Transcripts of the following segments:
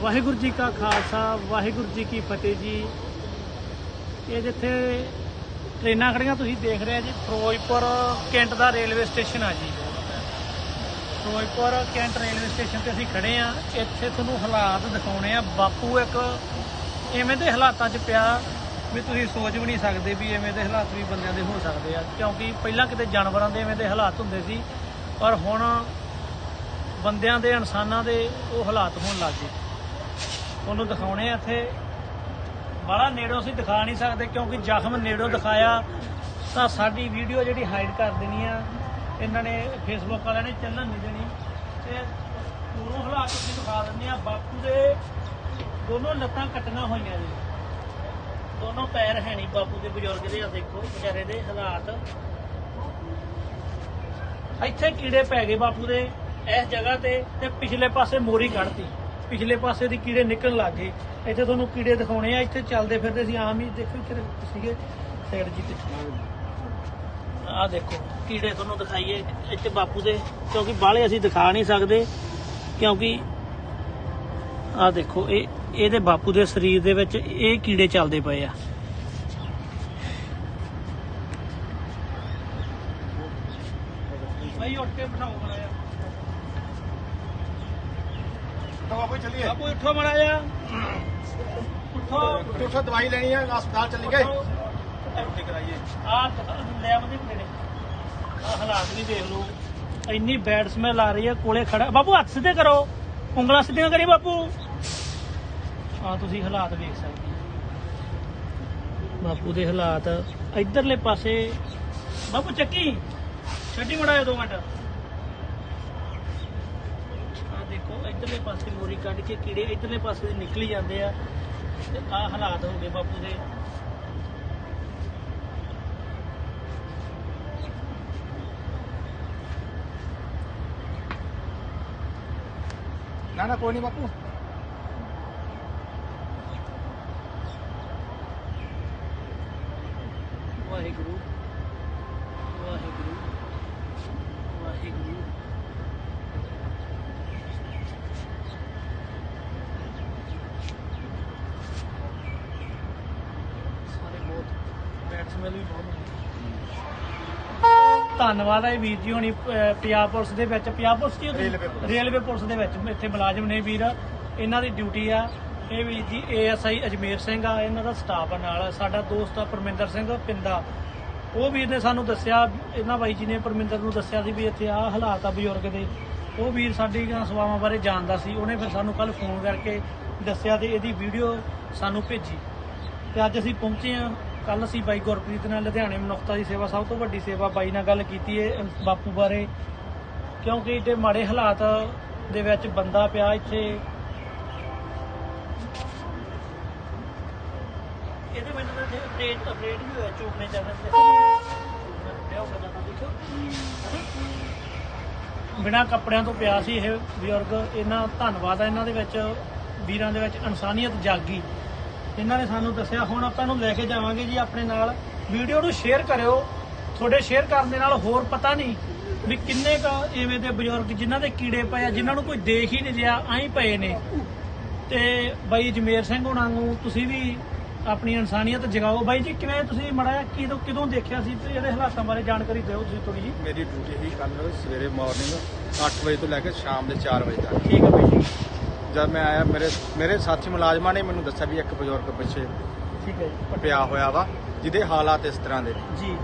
ਵਾਹਿਗੁਰੂ ਜੀ ਕਾ ਖਾਲਸਾ, ਵਾਹਿਗੁਰੂ ਜੀ ਕੀ ਫਤਿਹ ਜੀ। ਇਹ ਜਿੱਥੇ ਟ੍ਰੇਨਾਂ ਖੜੀਆਂ ਤੁਸੀਂ ਦੇਖ ਰਹੇ ਆ ਜੀ, ਫਿਰੋਜ਼ਪੁਰ ਕੈਂਟ ਦਾ ਰੇਲਵੇ ਸਟੇਸ਼ਨ ਆ ਜੀ। ਫਿਰੋਜ਼ਪੁਰ ਕੈਂਟ ਰੇਲਵੇ ਸਟੇਸ਼ਨ ਤੇ ਅਸੀਂ ਖੜੇ ਆ। ਇੱਥੇ ਤੁਹਾਨੂੰ ਹਾਲਾਤ ਦਿਖਾਉਣੇ ਆ। ਬਾਪੂ ਇੱਕ ਐਵੇਂ ਦੇ ਹਾਲਾਤਾਂ 'ਚ ਪਿਆ ਵੀ ਤੁਸੀਂ ਸੋਚ ਵੀ ਨਹੀਂ ਸਕਦੇ ਵੀ ਐਵੇਂ ਦੇ ਹਾਲਾਤ ਵੀ ਬੰਦਿਆਂ ਦੇ ਹੋ ਸਕਦੇ ਆ। ਕਿਉਂਕਿ ਪਹਿਲਾਂ ਕਿਤੇ ਜਾਨਵਰਾਂ ਦੇ ਐਵੇਂ ਦੇ ਹਾਲਾਤ ਹੁੰਦੇ ਸੀ, ਪਰ ਹੁਣ ਬੰਦਿਆਂ ਦੇ, ਇਨਸਾਨਾਂ ਦੇ ਉਹ ਹਾਲਾਤ ਹੋਣ ਲੱਗ ਗਏ। ਉਹਨੂੰ ਦਿਖਾਉਣੇ ਆ ਇੱਥੇ। ਬੜਾ ਨੇੜੋਂ ਅਸੀਂ ਦਿਖਾ ਨਹੀਂ ਸਕਦੇ, ਕਿਉਂਕਿ ਜ਼ਖਮ ਨੇੜੋਂ ਦਿਖਾਇਆ। ਤਾਂ ਸਾਡੀ ਵੀਡੀਓ ਜਿਹੜੀ ਹਾਈਡ ਕਰ ਦੇਣੀ ਆ। ਇਹਨਾਂ ਨੇ ਫੇਸਬੁੱਕ ਵਾਲਿਆਂ ਨੇ ਚੱਲਣ ਨਹੀਂ ਦੇਣੀ। ਤੇ ਦੋਨੋਂ ਹਾਲਾਤ ਅਸੀਂ ਦਿਖਾ ਦਿੰਦੇ ਆ। ਬਾਪੂ ਦੇ ਦੋਨੋਂ ਲੱਤਾਂ ਕੱਟੀਆਂ ਹੋਈਆਂ ਜੀ ਦੋਨੋਂ ਪੈਰ ਹੈ ਨਹੀਂ ਬਾਪੂ ਦੇ ਬਜ਼ੁਰਗ ਦੇ ਆ ਦੇਖੋ ਵਿਚਾਰੇ ਦੇ ਹਾਲਾਤ। ਇੱਥੇ ਕੀੜੇ ਪੈ ਗਏ ਬਾਪੂ ਦੇ ਇਸ ਜਗ੍ਹਾ ਤੇ ਤੇ ਪਿਛਲੇ ਪਾਸੇ ਮੋਰੀ ਕੱਢਤੀ। ਪਿਛਲੇ ਪਾਸੇ ਦੀ ਕੀੜੇ ਨਿਕਲਣ ਲੱਗ ਗਏ। ਇੱਥੇ ਤੁਹਾਨੂੰ ਕੀੜੇ ਦਿਖਾਉਣੇ ਆ, ਇੱਥੇ ਚੱਲਦੇ ਫਿਰਦੇ ਸੀ, ਆਮ ਹੀ ਦੇਖੋ ਇੱਥੇ ਸੀਗੇ ਸਾਈਡ ਜੀ ਤੇ ਆ ਦੇਖੋ, ਕੀੜੇ ਤੁਹਾਨੂੰ ਦਿਖਾਈਏ ਇੱਥੇ ਬਾਪੂ ਦੇ, ਕਿਉਂਕਿ ਬਾਹਲੇ ਅਸੀਂ ਦਿਖਾ ਨਹੀਂ ਸਕਦੇ, ਕਿਉਂਕਿ ਆ ਦੇਖੋ, ਇਹ ਇਹਦੇ ਬਾਪੂ ਦੇ ਸਰੀਰ ਦੇ ਵਿੱਚ ਇਹ ਕੀੜੇ ਚੱਲਦੇ ਪਏ ਆ। ਭਾਈ ਬਾਪੂ ਚੱਲੀਏ। ਬਾਪੂ ਉੱਠੋ ਉੱਠੋ। ਦਵਾਈ ਲੈਣੀ ਆ ਹਸਪਤਾਲ ਚੱਲੀ ਗਏ। ਡਿਊਟੀ ਆ ਲੈ ਆਉਂਦੇ ਹੁੰਦੇ ਨੇ ਹਾਲਾਤ ਵੀ ਦੇਖ ਲਓ। ਇੰਨੀ ਬੈਡ ਸਮੈਲ ਆ ਰਹੀ ਹੈ ਕੋਲੇ ਖੜਾ ਬਾਪੂ ਹੱਥ ਸਿੱਧੇ ਕਰੋ। ਉਂਗਲਾਂ ਸਿੱਧੀਆਂ ਕਰੀ ਬਾਪੂ। ਆ ਤੁਸੀਂ ਹਾਲਾਤ ਵੇਖ ਸਕਦੇ ਹੋ। ਬਾਪੂ ਦੇ ਹਾਲਾਤ ਇਧਰਲੇ ਪਾਸੇ। ਬਾਪੂ ਚੱਕੀ, ਛੱਡੀ ਮੜਾਇਆ 2 ਮਿੰਟ। ਆ ਦੇਖੋ, ਇਧਰਲੇ ਪਾਸੇ ਮੋਰੀ ਕੱਢ ਕੇ ਕੀੜੇ ਇਧਰਲੇ ਪਾਸੇ ਦੇ ਨਿਕਲੀ ਜਾਂਦੇ ਆ। ਤੇ ਆ ਹਾਲਾਤ ਹੋ ਗਏ ਬਾਪੂ ਦੇ। ਨਾ ਨਾ, ਕੋਈ ਨਹੀਂ ਬਾਪੂ। ਬੈਡ ਸਮੈਲ ਵੀ ਬਹੁਤ ਹੁੰਦੀ ਧੰਨਵਾਦ ਹੈ ਵੀਰ ਜੀ ਹੋਣੀ ਪੰਜਾਬ ਪੁਲਿਸ ਦੇ ਵਿੱਚ। ਪੰਜਾਬ ਪੁਲਿਸ ਹੁੰਦੀ? Railway police. ਦੇ ਵਿੱਚ ਇੱਥੇ ਮੁਲਾਜ਼ਮ ਨੇ ਵੀਰ। ਇਹਨਾਂ ਦੀ ਡਿਊਟੀ ਆ। ਇਹ ਵੀਰ ਜੀ ਏਐਸਆਈ ਅਜਮੇਰ ਸਿੰਘ ਆ। ਇਹਨਾਂ ਦਾ ਸਟਾਫ ਆ ਨਾਲ। ਸਾਡਾ ਦੋਸਤ ਆ ਪਰਮਿੰਦਰ ਸਿੰਘ ਪਿੰਦਾ। ਉਹ ਵੀਰ ਨੇ ਸਾਨੂੰ ਦੱਸਿਆ ਇਹਨਾਂ ਬਾਈ ਜੀ ਨੇ ਪਰਮਿੰਦਰ ਨੂੰ ਦੱਸਿਆ ਸੀ ਵੀ ਇੱਥੇ ਆਹ ਹਾਲਾਤ ਆ ਬਜ਼ੁਰਗ ਦੇ। ਉਹ ਵੀਰ ਸਾਡੀ ਸੇਵਾਵਾਂ ਬਾਰੇ ਜਾਣਦਾ ਸੀ। ਉਹਨੇ ਫਿਰ ਸਾਨੂੰ ਕੱਲ ਫੋਨ ਕਰਕੇ ਦੱਸਿਆ ਤੇ ਇਹਦੀ ਵੀਡੀਓ ਸਾਨੂੰ ਭੇਜੀ। ਤੇ ਅੱਜ ਅਸੀਂ ਪਹੁੰਚੇ ਆ ਕੱਲ ਅਸੀਂ ਬਾਈ ਗੁਰਪ੍ਰੀਤ ਨਾਲ ਲੁਧਿਆਣੇ ਮਨੁੱਖਤਾ ਦੀ ਸੇਵਾ ਸਭ ਤੋਂ ਵੱਡੀ ਸੇਵਾ ਬਾਈ ਨਾਲ ਗੱਲ ਕੀਤੀ ਹੈ ਬਾਪੂ ਬਾਰੇ। ਕਿਉਂਕਿ ਏਡੇ ਮਾੜੇ ਹਾਲਾਤ ਦੇ ਵਿੱਚ ਬੰਦਾ ਪਿਆ ਇੱਥੇ। ਇਹਦੇ ਵਿੱਚ ਤਾਂ ਅਪਡੇਟ ਅਪਡੇਟ ਵੀ ਹੋਇਆ ਚੂਕਨੇ ਬਿਨਾ ਕੱਪੜਿਆਂ ਤੋਂ ਪਿਆ ਸੀ ਇਹ ਬਜ਼ੁਰਗ। ਇਹਨਾਂ ਧੰਨਵਾਦ ਹੈ ਇਹਨਾਂ ਦੇ ਵਿੱਚ ਵੀਰਾਂ ਦੇ ਵਿੱਚ ਇਨਸਾਨੀਅਤ ਜਾਗੀ। ਇਹਨਾਂ ਨੇ ਸਾਨੂੰ ਦੱਸਿਆ ਹੁਣ ਆਪਾਂ ਇਹਨੂੰ ਲੈ ਕੇ ਜਾਵਾਂਗੇ ਜੀ ਆਪਣੇ ਨਾਲ। ਵੀਡੀਓ ਨੂੰ ਸ਼ੇਅਰ ਕਰਿਓ। ਤੁਹਾਡੇ ਸ਼ੇਅਰ ਕਰਨ ਦੇ ਨਾਲ ਹੋਰ ਪਤਾ ਨਹੀਂ ਵੀ ਕਿੰਨੇ ਕ ਐਵੇਂ ਦੇ ਬਜ਼ੁਰਗ ਜਿਨ੍ਹਾਂ ਦੇ ਕੀੜੇ ਪਏ ਆ ਜਿਨ੍ਹਾਂ ਨੂੰ ਕੋਈ ਦੇਖ ਹੀ ਨਹੀਂ ਰਿਹਾ ਐਂ ਪਏ ਨੇ। ਤੇ ਬਾਈ ਜਮੇਰ ਸਿੰਘ ਹੁਣਾਂ ਨੂੰ ਤੁਸੀਂ ਵੀ ਆਪਣੀ ਇਨਸਾਨੀਅਤ ਜਗਾਓ। ਬਾਈ ਜੀ ਕਿਵੇਂ ਤੁਸੀਂ ਮੜਾਇਆ ਕਿਦੋਂ ਕਿਦੋਂ ਦੇਖਿਆ ਸੀ ਤੇ ਇਹਦੇ ਹਾਲਾਤਾਂ ਬਾਰੇ ਜਾਣਕਾਰੀ ਦਿਓ ਤੁਸੀਂ ਥੋੜੀ ਜੀ ਮੇਰੀ ਡਿਊਟੀ ਹੀ ਕੱਲ ਸਵੇਰੇ ਮਾਰਨਿੰਗ 8 ਵਜੇ ਤੋਂ ਲੈ ਕੇ ਸ਼ਾਮ ਦੇ 4 ਵਜੇ ਤੱਕ। ਠੀਕ ਆ ਬਾਈ ਜੀ। ਜਦ ਮੈਂ ਆਇਆ ਮੇਰੇ ਮੇਰੇ ਸਾਥੀ ਮੁਲਾਜ਼ਮਾਂ ਨੇ ਮੈਨੂੰ ਦੱਸਿਆ ਵੀ ਇੱਕ ਬਜ਼ੁਰਗ ਪਿੱਛੇ ਠੀਕ ਹੈ ਜੀ। ਪਿਆ ਹੋਇਆ ਵਾ ਜਿਹਦੇ ਹਾਲਾਤ ਇਸ ਤਰ੍ਹਾਂ ਦੇ ਜੀ।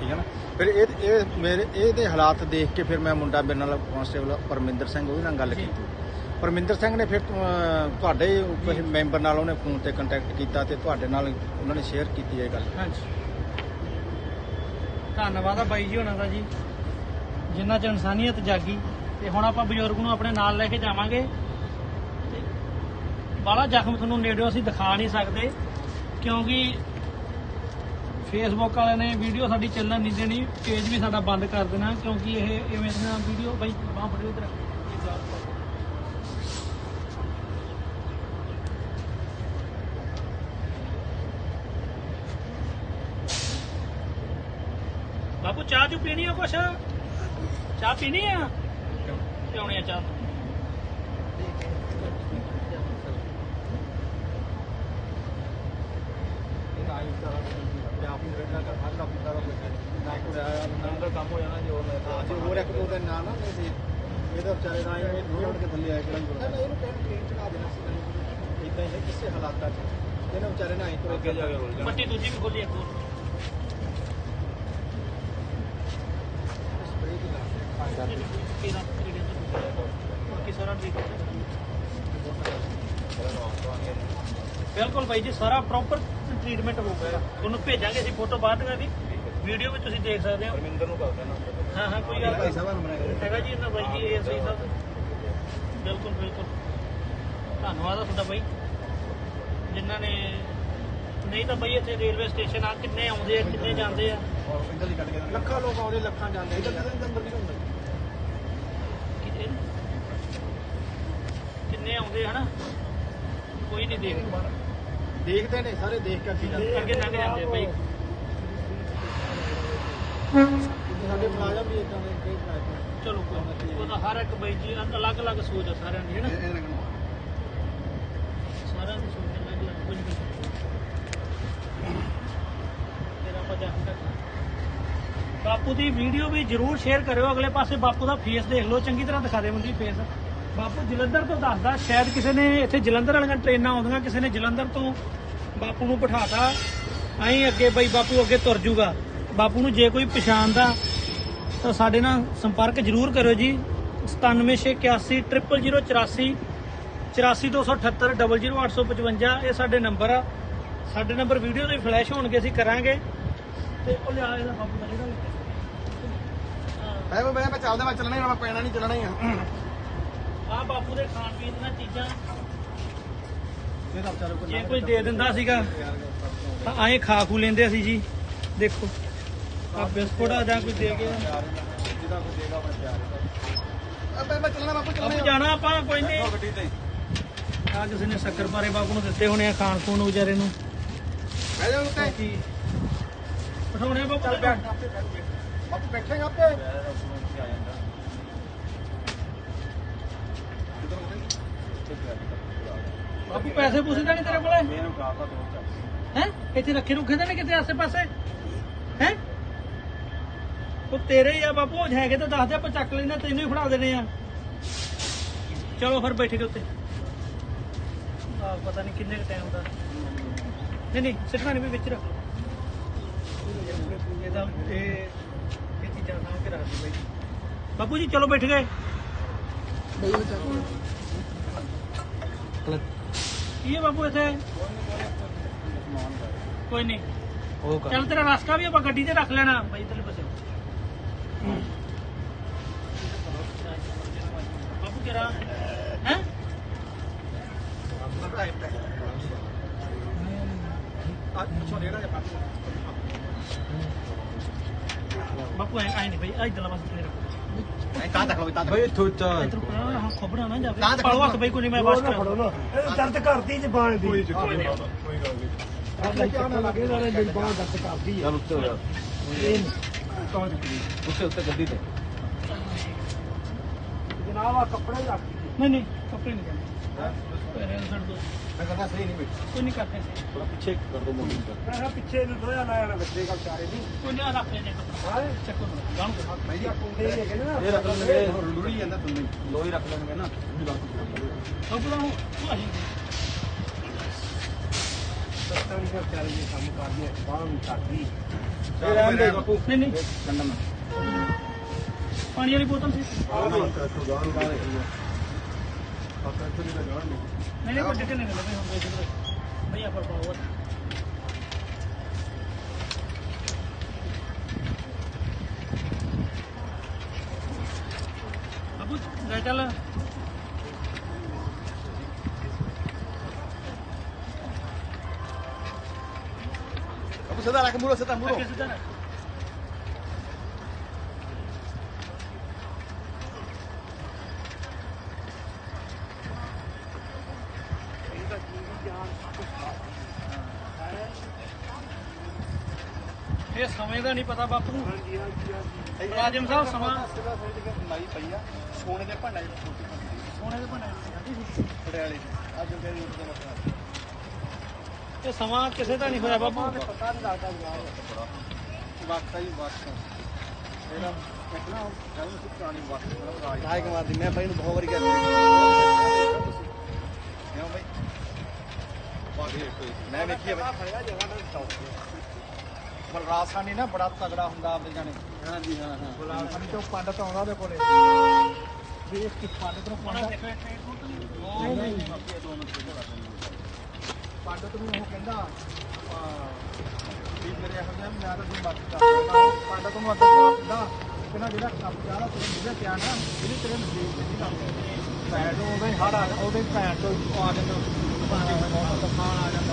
ਠੀਕ ਹੈ ਨਾ? ਫਿਰ ਇਹ ਇਹ ਮੇਰੇ ਇਹਦੇ ਹਾਲਾਤ ਦੇਖ ਕੇ ਫਿਰ ਮੈਂ ਮੁੰਡਾ ਮੇਰੇ ਨਾਲ ਕਾਂਸਟੇਬਲ ਪਰਮਿੰਦਰ ਸਿੰਘ ਉਹਦੇ ਨਾਲ ਗੱਲ। ਕੀਤੀ। ਪਰਮਿੰਦਰ ਸਿੰਘ ਨੇ ਫਿਰ ਤੁਹਾਡੇ ਕਿਸੇ ਮੈਂਬਰ ਨਾਲ ਉਹਨੇ ਫੋਨ ਤੇ ਕੰਟੈਕਟ ਕੀਤਾ ਤੇ ਤੁਹਾਡੇ ਨਾਲ ਉਹਨਾਂ ਨੇ ਸ਼ੇਅਰ ਕੀਤੀ ਇਹ ਗੱਲ। ਹਾਂਜੀ। ਧੰਨਵਾਦ ਆ ਬਾਈ ਜੀ ਹੋਣਾ ਦਾ ਜੀ। ਜਿੰਨਾ ਚ ਇਨਸਾਨੀਅਤ ਜਾਗੀ ਤੇ ਹੁਣ ਆਪਾਂ ਬਜ਼ੁਰਗ ਨੂੰ ਆਪਣੇ ਨਾਲ ਲੈ ਕੇ ਜਾਵਾਂਗੇ। ਬਾਲਾ ਜ਼ਖਮ ਤੁਹਾਨੂੰ ਨੇੜਿਓਂ ਅਸੀਂ ਦਿਖਾ ਨਹੀਂ ਸਕਦੇ, ਕਿਉਂਕਿ ਫੇਸਬੁੱਕ ਵਾਲੇ ਨੇ ਵੀਡੀਓ ਸਾਡੀ ਚੱਲਣ ਨਹੀਂ ਦੇਣੀ, ਪੇਜ ਵੀ ਸਾਡਾ ਬੰਦ ਕਰ ਦੇਣਾ, ਕਿਉਂਕਿ ਇਹ ਇਵੇਂ ਦੀਆਂ ਵੀਡੀਓ, ਬਈ ਬਾਹ ਫੜਿਓ ਇਧਰ ਬਾਪੂ, ਚਾਹ ਤੂੰ ਪੀਣੀ ਆ ਕੁਛ? ਚਾਹ ਪੀਣੀ ਆ? ਕਿਉਂ? ਨਹੀਂ ਚਾਹ? ਹੋਰ ਇੱਕ ਦੋ ਦਿਨ ਨਾਲ ਨਾ ਇਹਦਾ ਵਿਚਾਰੇ ਦਾ ਇਹ ਰੋਡ ਕੇ ਥੱਲੇ ਆਇਆ ਕਿਹੜਾ ਇਹਨੂੰ ਕਹਿੰਦੇ ਟ੍ਰੇਨ ਚੜਾ ਦੇਣਾ ਸੀ ਇਦਾਂ ਹੀ ਕਿਸੇ ਹਾਲਾਤਾਂ 'ਚ ਇਹਨੇ ਵਿਚਾਰੇ ਨਾਲ ਤੋਂ ਅੱਗੇ ਜਾ ਕੇ ਰੋਲ ਮੱਟੀ ਦੂਜੀ ਵੀ ਖੋਲੀ ਇੱਕ ਹੋਰ ਤੇਰਾ ਤੇਰੇ ਬਾਕੀ ਸਾਰਾ ਠੀਕ ਹੈ ਬਿਲਕੁਲ ਬਾਈ ਜੀ ਸਾਰਾ ਪ੍ਰੋਪਰ ਟ੍ਰੀਟਮੈਂਟ ਹੋਊਗਾ ਤੁਹਾਨੂੰ ਭੇਜਾਂਗੇ ਅਸੀਂ ਫੋਟੋ ਬਾਅਦ ਵਿੱਚ ਵੀ। ਵੀਡੀਓ ਵਿੱਚ ਤੁਸੀਂ ਦੇਖ ਸਕਦੇ ਹੋ। ਪਰਮਿੰਦਰ ਨੂੰ ਕਰ ਦੇਣਾ। ਹਾਂ ਹਾਂ ਕੋਈ ਗੱਲ ਭਾਈ ਨਹੀਂ। ਸਾਹਿਬ ਨੂੰ ਹੈਗਾ ਜੀ ਇਹਨਾਂ ਬਾਈ ਜੀ ਇਹ ਸਹੀ ਸਭ ਬਿਲਕੁਲ ਬਿਲਕੁਲ। ਧੰਨਵਾਦ ਆ ਤੁਹਾਡਾ ਬਾਈ। ਜਿਨ੍ਹਾਂ ਨੇ ਨਹੀਂ ਤਾਂ ਬਾਈ ਇੱਥੇ ਰੇਲਵੇ ਸਟੇਸ਼ਨ ਆ ਕਿੰਨੇ ਆਉਂਦੇ ਆ ਕਿੰਨੇ ਜਾਂਦੇ ਆ? ਲੱਖਾਂ ਲੋਕ ਆਉਂਦੇ ਲੱਖਾਂ ਜਾਂਦੇ ਇਧਰ ਕਿਤੇ ਅੰਦਰ ਨਹੀਂ ਹੁੰਦਾ ਕਿਤੇ? ਕਿੰਨੇ ਆਉਂਦੇ ਹਨਾ? ਕੋਈ ਨਹੀਂ ਦੇਖਦਾ। ਦੇਖਦੇ ਨੇ ਸਾਰੇ ਦੇਖ ਕੇ ਅੱਗੇ ਜਾਂਦੇ ਅੱਗੇ ਲੰਘ ਜਾਂਦੇ ਬਾਈ। ਸਾਡੇ ਮੁਲਾਜ਼ਮ ਵੀ ਇਦਾਂ ਦੇ ਕਈ ਮੁਲਾਜ਼ਮ ਚਲੋ ਕੋਈ ਨਾ। ਉਹਦਾ ਹਰ ਇੱਕ ਬਾਈ ਜੀ ਅਲੱਗ-ਅਲੱਗ ਸੋਚ ਆ ਸਾਰਿਆਂ ਦੀ ਹੈ ਨਾ? ਸਾਰਿਆਂ ਦੀ ਸੋਚ ਅਲੱਗ-ਅਲੱਗ ਕੁਝ ਵੀ ਬਾਪੂ ਦੀ ਵੀਡੀਓ ਵੀ ਜਰੂਰ ਸ਼ੇਅਰ ਕਰਿਓ ਅਗਲੇ ਪਾਸੇ ਬਾਪੂ ਦਾ ਫੇਸ ਦੇਖ ਲਓ ਚੰਗੀ ਤਰ੍ਹਾਂ ਦਿਖਾ ਦੇ ਮੁੰਡੀ ਫੇਸ ਬਾਪੂ ਜਲੰਧਰ ਤੋਂ ਦੱਸਦਾ, ਸ਼ਾਇਦ ਕਿਸੇ ਨੇ ਇੱਥੇ ਜਲੰਧਰ ਵਾਲੀਆਂ ਟ੍ਰੇਨਾਂ ਆਉਂਦੀਆਂ, ਕਿਸੇ ਨੇ ਜਲੰਧਰ ਤੋਂ ਬਾਪੂ ਨੂੰ ਬਿਠਾਤਾ, ਐਂ ਅੱਗੇ ਬਈ ਬਾਪੂ ਅੱਗੇ ਤੁਰ ਜੂਗਾ। ਬਾਪੂ ਨੂੰ ਜੇ ਕੋਈ ਪਛਾਣਦਾ, ਤਾਂ ਸਾਡੇ ਨਾਲ ਸੰਪਰਕ ਜਰੂਰ ਕਰਿਓ ਜੀ। 9781 00084 84278 00855 ਇਹ ਸਾਡੇ ਨੰਬਰ ਆ। ਸਾਡੇ ਨੰਬਰ ਵੀਡੀਓ ਦੇ ਫਲੈਸ਼ ਹੋਣਗੇ, ਅਸੀਂ ਕਰਾਂਗੇ। ਤੇ ਉਹ ਲਿਆ ਇਹਦਾ ਬਾਪੂ ਦਾ ਜਿਹੜਾ ਮੈਂ ਮੈਂ ਚੱਲਦਾ, ਮੈਂ ਚੱਲਣਾ ਹੀ ਮੈਂ ਪੈਣਾ ਨਹੀਂ, ਚੱਲਣਾ ਹੀ ਆ। ਆ ਬਾਪੂ ਦੇ ਖਾਣ ਪੀਣ ਦੀਆਂ ਚੀਜ਼ਾਂ। ਇਹ ਤਾਂ ਵਿਚਾਰੇ ਜੇ ਕੋਈ ਦੇ ਦਿੰਦਾ ਸੀਗਾ ਤਾਂ ਐਂ ਖਾ ਖੂ ਲੈਂਦੇ ਅਸੀਂ ਜੀ। ਦੇਖੋ ਆ ਬਿਸਕੁਟ ਆ ਜਾਂ ਕੋਈ ਦੇ ਗਿਆ ਜਿਹਦਾ ਕੋਈ ਦੇਗਾ ਮੈਂ ਤਿਆਰ ਹਾਂ ਮੈਂ ਮੈਂ ਚੱਲਣਾ ਬਾਪੂ ਬਾਪੂ ਜਾਣਾ ਆਪਾਂ ਕੋਈ ਨਹੀਂ। ਗੱਡੀ ਤੇ ਆ ਕਿਸੇ ਨੇ ਸ਼ੱਕਰ ਪਾਰੇ ਬਾਪੂ ਨੂੰ ਦਿੱਤੇ ਹੋਣੇ ਆ ਖਾਣ ਖੂਣ ਨੂੰ ਵਿਚਾਰੇ ਨੂੰ। ਬਹਿ ਜਾ ਉੱਤੇ। ਬਾਕੀ ਪਠਾਉਣੇ ਆ ਬਾਪੂ ਚੱਲ ਦੇ ਬੈਠ ਬਾਪੂ ਬੈਠੇਗਾ ਆਪੇ। ਬਾਪੂ ਪੈਸੇ ਪੂਸੇ ਤਾਂ ਨਹੀਂ ਤੇਰੇ ਕੋਲੇ? ਮੈਨੂੰ ਦੋ ਹੈ? ਇੱਥੇ ਰੱਖੇ ਰੁੱਖੇ ਤਾਂ ਨਹੀਂ ਕਿਤੇ ਆਸੇ ਪਾਸੇ ਹੈ? ਉਹ ਤੇਰੇ ਹੀ ਆ ਬਾਪੂ ਹੈਗੇ ਤਾਂ ਦੱਸ ਦੇ ਆਪਾਂ ਚੱਕ ਲੈਣਾ ਤੈਨੂੰ ਹੀ ਫੜਾ ਦੇਣੇ ਆ। ਚਲੋ ਫਿਰ ਬੈਠੇ ਕੇ ਉੱਤੇ ਆ ਪਤਾ ਨਹੀਂ ਕਿੰਨੇ ਟਾਈਮ ਦਾ। ਨਹੀਂ ਨਹੀਂ ਸਿੱਟਣਾ ਨਹੀਂ ਵੀ ਵਿੱਚ ਰੱਖ। ਇਹਦਾ ਇਹ ਇਹ ਚੀਜ਼ਾਂ ਸਾਂਭ ਕੇ ਰੱਖ ਦੇ ਬਾਈ ਬਾਪੂ ਜੀ ਚਲੋ ਬੈਠ ਗਏ। ਕੀ ਹੈ ਬਾਪੂ ਇੱਥੇ ਕੋਈ ਨਹੀਂ ਉਹ ਚੱਲ ਤੇਰਾ ਰਸਕਾ ਵੀ ਆਪਾਂ ਗੱਡੀ ਤੇ ਰੱਖ ਲੈਣਾ ਬਾਈ ਤੇਰੇ ਪਾਸੇ ਬਾਪੂ ਕਿਹੜਾ ਹੈ ਬਾਪੂ ਐ ਐ ਨਹੀਂ ਬਈ ਐ ਇਧਰਲਾ ਪਾਸੇ ਤੇ ਰੱਖੋ ਤਾਂ ਵੀ ਤਾਂ ਬਈ ਥੋਚਾ ਇਧਰ ਹਾਂ ਖਬਰਾਂ ਨਾ ਜਾਵੇ। ਤਾਂ ਤੱਕ ਪਾਲੋ ਹੱਥ ਬਈ ਕੋਈ ਨਹੀਂ ਮੈਂ ਵਾਸ਼ ਕਰਾਂ ਇਹ ਦਰਦ ਕਰਦੀ ਜ਼ਬਾਨ ਦੀ। ਕੋਈ ਕੋਈ ਨਹੀਂ। ਕਿਆ ਨਾ ਲੱਗੇ ਨਾਲੇ ਜ਼ਬਾਨ ਦਰਦ ਕਰਦੀ ਆ। ਚੱਲ ਉੱਤੇ ਹੋ ਜਾ। ਇਹ ਉੱਤੇ ਉੱਤੇ ਗੱਡੀ ਤੇ। ਜਨਾਬ ਆ ਕੱਪੜੇ ਰੱਖ। ਨਹੀਂ ਨਹੀਂ ਕੱਪੜੇ ਨਹੀਂ ਕਰਨੇ ਪੈਰੇ ਨੂੰ ਛੱਡ ਦੋ ਮੈਂ ਕਹਿੰਦਾ ਸਹੀ ਨਹੀਂ ਬਈ ਕੋਈ ਨਹੀਂ ਕਰਦੇ ਥੋੜਾ ਪਿੱਛੇ ਕਰ ਦੋ ਮੋੜੀ ਕਰ ਮੈਂ ਕਿਹਾ ਪਿੱਛੇ ਨੂੰ ਦੋਇਆ ਲਾਇਆ ਨਾ ਬੱਚੇ ਕਾ ਵਿਚਾਰੇ ਦੀ ਕੋਈ ਨਹੀਂ ਰੱਖ ਲੈਣੇ ਕੱਪੜਾ ਹਾਂ ਚੱਕੋ ਗਾਣ ਕੋ ਭਾਈ ਜੀ ਕੁੰਡੇ ਨੇ ਕਹਿੰਦੇ ਨਾ ਇਹ ਰੱਖ ਲੈਣਗੇ ਲੁੜੀ ਜਾਂਦਾ ਤੁਸੀਂ ਲੋਈ ਰੱਖ ਲੈਣਗੇ ਨਾ ਕੱਪੜਾ ਨੂੰ ਆਹੀ ਸੱਤਾਂ ਦੀ ਵਿਚਾਰੇ ਦੀ ਕੰਮ ਕਰਦੀ ਹੈ ਬਾਹਰ ਨੂੰ ਕਰਦੀ ਇਹ ਰਹਿਣ ਦੇ ਬਾਪੂ ਨਹੀਂ ਨਹੀਂ ਕੰਡਮ ਪਾਣੀ ਵਾਲੀ ਬੋਤਲ ਸੀ ਆਹ ਨਾ ਕਰ ਗਾਣ ਗਾ ਰਹੀ ਹੈ ਨਹੀਂ ਨਹੀਂ ਕੋਈ ਦਿੱਕਤ ਨਹੀਂ ਲੱਗੇ ਹੁਣ ਬਈ ਬਈ ਆਪਾਂ ਪਾਓ ਅਬੂ ਲੈ ਚੱਲ ਬਾਪੂ ਸਦਾ ਰੱਖ ਮੂਰੋ ਸਦਾ ਮੂਰੋ ਅੱਗੇ ਸਿੱਧਾ ਰੱਖ। ਇਹ ਸਮੇਂ ਦਾ ਨਹੀਂ ਪਤਾ ਬਾਪੂ। ਨੂੰ ਹਾਂਜੀ ਹਾਂਜੀ ਹਾਂਜੀ ਮੁਲਾਜ਼ਮ ਸਾਹਿਬ, ਸਮਾਂ। ਸਿਵਾ ਸੋਚ ਕੇ ਮਾਈ ਪਈ ਆ ਸੋਨੇ ਦੇ ਭਾਂਡਾ ਵਿੱਚ ਛੋਟੀ ਸੋਨੇ ਦੇ ਬਣੇ ਪੜਿਆਲੇ ਅੱਜ ਉਹਦੇ ਰੂਟ ਦਾ ਮਸਲਾ ਇਹ ਸਮਾਂ ਕਿਸੇ ਦਾ ਨਹੀਂ ਹੋਇਆ ਬਾਪੂ। ਪਤਾ ਨਹੀਂ ਲੱਗਦਾ ਜਵਾਬ ਵਕਤ ਹੀ ਇਹਦਾ ਕਿਹਨਾਂ ਕਹਿੰਦੇ ਸੀ ਪੁਰਾਣੀ ਵਕਤ ਰਾਜ ਰਾਜ ਕੁਮਾਰ ਦੀ ਮੈਂ ਭਾਈ ਨੂੰ ਬਹੁਤ ਵਾਰੀ ਕਿਹਾ ਕਿਉਂ ਮੈਂ ਵੇਖੀ ਹੈ ਪਰ ਰਾਸਾਨੀ ਨਾ ਬੜਾ ਤਗੜਾ ਹੁੰਦਾ ਆਪਦੇ ਜਾਣੇ। ਹਾਂਜੀ ਹਾਂ ਹਾਂ। ਬੁਲਾਣੀ ਤੋਂ ਪੰਡਤ ਆਉਂਦਾ ਉਹਦੇ ਕੋਲੇ। ਵੇਖ ਕੇ ਪੰਡਤ ਨੂੰ ਪੰਡਤ ਨਹੀਂ ਨਹੀਂ। ਪੰਡਤ ਨੂੰ ਉਹ ਕਹਿੰਦਾ ਆ, ਵੀ ਮੇਰੇ ਜਿਹਾ ਮੈਂ ਤਾਂ ਦੀ ਕਰਦਾ ਉਹ ਪੰਡਤ ਨੂੰ ਅੱਗੇ ਕਹਿੰਦਾ ਕਹਿੰਦਾ ਜਿਹੜਾ ਕੰਮ ਚਾਹਦਾ ਤੇਰੇ ਮੁੰਡੇ ਪਿਆ ਨਾ ਇਹਦੀ ਤੇਰੇ ਤੇ ਨਹੀਂ ਲੱਗਦਾ ਭੈਣ ਨੂੰ ਉਹਦੇ ਆ ਉਹਦੇ ਭੈਣ ਤੋਂ ਆ ਕੇ ਤੂਫਾਨ ਆ ਜਾਂਦਾ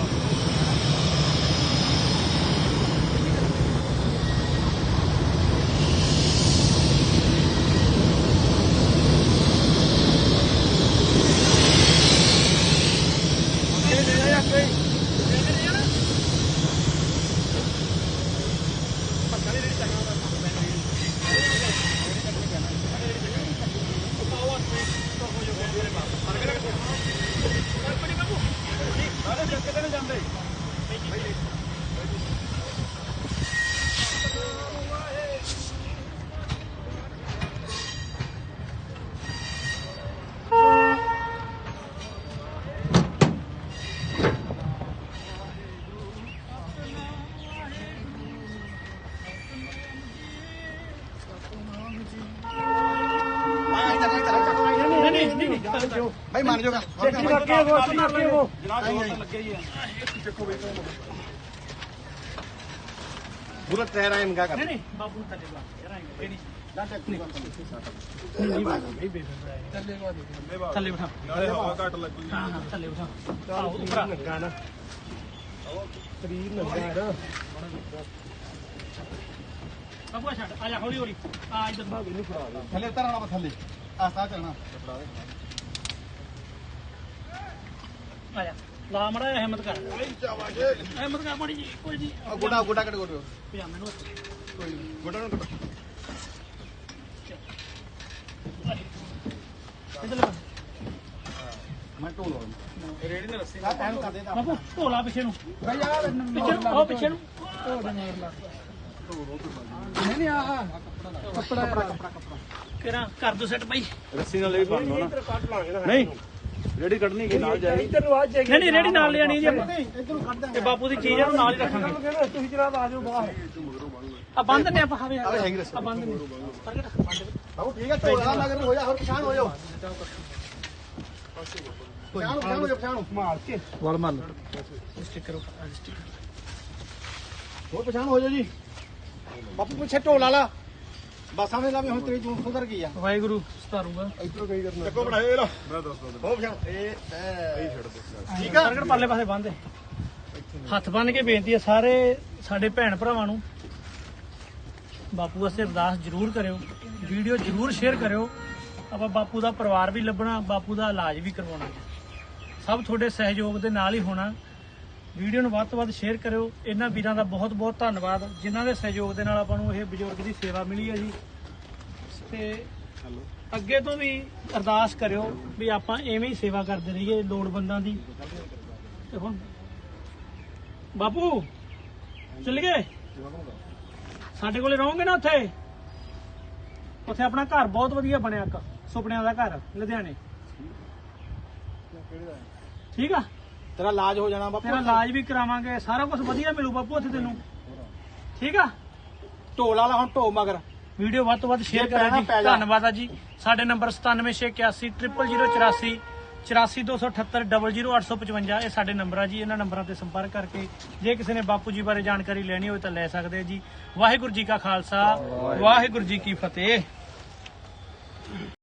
ਨਹੀਂ ਨਹੀਂ ਨਹੀਂ ਭਾਈ ਮੰਨ ਜਾਓਗਾ ਲੱਗੇ ਹੋ ਲੱਗੇ ਹੋ ਪੂਰਾ ਟਾਇਰ ਆਏ ਮੰਗਾ ਕਰ। ਨਹੀਂ ਨਹੀਂ ਬਾਪੂ ਨੂੰ ਥੱਲੇ ਬੁਲਾ ਯਾਰ ਆਏਂਗੇ ਨਹੀਂ ਥੱਲੇ ਬਿਠਾ। ਨਾਲੇ ਹਵਾ ਘੱਟ ਲੱਗੂਗੀ ਹਾਂ ਹਾਂ ਥੱਲੇ ਬਿਠਾ। ਆਓ ਉੱਪਰ ਆ। ਲੱਗਾ ਨਾ ਸਰੀਰ ਲੱਗਾ ਨਾ ਆ ਛੱਡ। ਆ ਜਾ ਹੌਲੀ ਹੌਲੀ ਆ ਇੱਧਰ ਥੱਲੇ ਉਤਰਨਾ ਬਸ ਥੱਲੇ। ਆਸਤਾ ਚੱਲਣਾ। ਆ ਜਾ। ਲਾ ਮੜਾ ਹਿੰਮਤ ਕਰ। ਹਿੰਮਤ ਕਰ ਮਾੜੀ ਜੀ ਕੋਈ ਜੀ ਆ ਗੋਡਾ ਗੋਡਾ ਕੱਟ ਗੋਡੋ ਪਜਾਮੇ ਨੂੰ ਕੋਈ ਗੋਡਾ ਨੂੰ ਕੱਟ ਮੈਂ ਢੋਲ ਰੇੜੀ ਨੇ ਰੱਸੀ ਆ ਟਾਈਮ ਕਰ ਦੇ ਤਾਂ ਬਾਪੂ ਢੋਲਾ ਪਿੱਛੇ ਨੂੰ। ਭਾਈ ਯਾਰ ਪਿੱਛੇ ਨੂੰ ਉਹ ਪਿੱਛੇ ਨੂੰ। ਨਹੀਂ ਨਹੀਂ ਆ ਕੱਪੜਾ ਕੱਪੜਾ ਕਿਹੜਾ ਕਰ ਦੋ ਸੈੱਟ ਬਾਈ। ਰੱਸੀ ਨਾਲ ਲੈ ਕੇ ਬੰਨੋ ਨਾ। ਇੱਧਰ ਕੱਢ ਲਾਂਗੇ ਨਾ। ਨਹੀਂ ਰੇੜੀ ਕੱਢਣੀ ਕਿ ਨਾਲ ਜਾਏ ਇੱਧਰ ਨੂੰ ਆ ਜਾਏਗੀ ਨਹੀਂ ਨਹੀਂ ਰੇੜੀ ਨਾਲ ਲਿਆਣੀ ਜੀ ਆਪਾਂ। ਇੱਧਰ ਨੂੰ ਕੱਢ ਤੇ ਦਾਂਗੇ ਬਾਪੂ ਦੀ ਚੀਜ਼ ਆ ਉਹ ਨਾਲ ਹੀ ਰੱਖਾਂਗੇ। ਤੁਸੀਂ ਜਰਾ ਆ ਜਾਓ ਬਾਹਰ। ਆ ਬੰਦ ਨੇ ਆਪਾਂ ਹਵੇ ਆਵੇ ਹੈਗੀ ਰੱਸੀ। ਆ ਬੰਦ ਨੇ। ਪ੍ਰਗਟ ਬੰਦ ਬਾਬੂ ਠੀਕ ਹੈ ਢੋਲਾ ਮਗਰ ਹੋ ਜਾ ਹੋਰ ਪਛਾਣ ਹੋ ਜਾਓ। ਪਛਾਣ ਪਛਾਣ ਪਛਾਣ ਮਾਰ ਕੇ। ਵਲ ਮੰਨ ਸਟicker ਸਟicker ਹੋਰ ਪਛਾਣ ਹੋ ਜਾ ਜੀ। ਬਾਪੂ ਪਿੱਛੇ ਢੋਲ ਲਾ ਬਸ ਸਮਝ ਲਾ ਵੀ ਹੁਣ ਤੇਰੀ ਜੂਨ ਸੁਧਰ ਗਈ ਆ। ਵਾਹਿਗੁਰੂ ਸਤਾਰੂਗਾ ਇਧਰੋਂ ਕਈ ਕਰਨਾ। ਚੱਕੋ ਬਣਾਏ ਲਾ ਮੈਂ ਦੱਸ ਦੋ ਹੋ ਪਛਾਣ ਇਹ ਇਹ ਛੱਡ ਦੇ ਠੀਕ ਆ। ਪ੍ਰਗਟ ਪਰਲੇ ਪਾਸੇ ਬੰਦ ਹੱਥ ਬੰਨ ਕੇ ਬੇਨਤੀ ਹੈ ਸਾਰੇ ਸਾਡੇ ਭੈਣ ਭਰਾਵਾਂ ਨੂੰ। ਬਾਪੂ ਵਾਸਤੇ ਅਰਦਾਸ ਜ਼ਰੂਰ ਕਰਿਓ। ਵੀਡੀਓ ਜ਼ਰੂਰ ਸ਼ੇਅਰ ਕਰਿਓ। ਆਪਾਂ ਬਾਪੂ ਦਾ ਪਰਿਵਾਰ ਵੀ ਲੱਭਣਾ ਬਾਪੂ ਦਾ ਇਲਾਜ ਵੀ ਕਰਵਾਉਣਾ। ਸਭ ਤੁਹਾਡੇ ਸਹਿਯੋਗ ਦੇ ਨਾਲ ਹੀ ਹੋਣਾ। ਵੀਡੀਓ ਨੂੰ ਵੱਧ ਤੋਂ ਵੱਧ ਸ਼ੇਅਰ ਕਰਿਓ। ਇਹਨਾਂ ਵੀਰਾਂ ਦਾ ਬਹੁਤ ਬਹੁਤ ਧੰਨਵਾਦ। ਜਿਨ੍ਹਾਂ ਦੇ ਸਹਿਯੋਗ ਦੇ ਨਾਲ ਆਪਾਂ ਨੂੰ ਇਹ ਬਜ਼ੁਰਗ ਦੀ ਸੇਵਾ ਮਿਲੀ ਹੈ ਜੀ। ਤੇ ਅੱਗੇ ਤੋਂ ਵੀ ਅਰਦਾਸ ਕਰਿਓ ਵੀ ਆਪਾਂ ਐਵੇਂ ਹੀ ਸੇਵਾ ਕਰਦੇ ਰਹੀਏ ਲੋੜਵੰਦਾਂ ਦੀ। ਤੇ ਹੁਣ ਬਾਪੂ ਚੱਲ ਗਏ? ਸਾਡੇ ਕੋਲੇ ਰਹੋਗੇ ਨਾ ਉੱਥੇ? ਉੱਥੇ ਆਪਣਾ ਘਰ ਬਹੁਤ ਵਧੀਆ ਬਣਿਆ ਇੱਕ ਸੁਪਨਿਆਂ ਦਾ ਘਰ ਲੁਧਿਆਣੇ। ਠੀਕ ਆ? ਤੇਰਾ ਇਲਾਜ ਹੋ ਜਾਣਾ ਬਾਪੂ। ਤੇਰਾ ਇਲਾਜ ਵੀ ਕਰਾਵਾਂਗੇ ਸਾਰਾ ਕੁਝ ਵਧੀਆ ਮਿਲੂ ਬਾਪੂ ਉੱਥੇ ਤੈਨੂੰ। ਠੀਕ ਆ? ਢੋਲ ਵਾਲਾ ਹੁਣ ਢੋ ਮਗਰ। ਵੀਡੀਓ ਵੱਧ ਤੋਂ ਵੱਧ ਸ਼ੇਅਰ ਕਰਿਓ ਜੀ। ਧੰਨਵਾਦ ਆ ਜੀ। ਸਾਡੇ ਨੰਬਰ 9761 00084 8428500855 ਇਹ ਸਾਡੇ ਨੰਬਰ ਆ ਜੀ। ਇਹਨਾਂ ਨੰਬਰਾਂ ਤੇ ਸੰਪਰਕ ਕਰਕੇ ਜੇ ਕਿਸੇ ਨੇ ਬਾਪੂ ਜੀ ਬਾਰੇ ਜਾਣਕਾਰੀ ਲੈਣੀ ਹੋਵੇ ਤਾਂ ਲੈ ਸਕਦੇ ਜੀ। ਵਾਹਿਗੁਰੂ ਜੀ ਕਾ ਖਾਲਸਾ ਵਾਹਿਗੁਰੂ ਜੀ ਕੀ ਫਤਿਹ।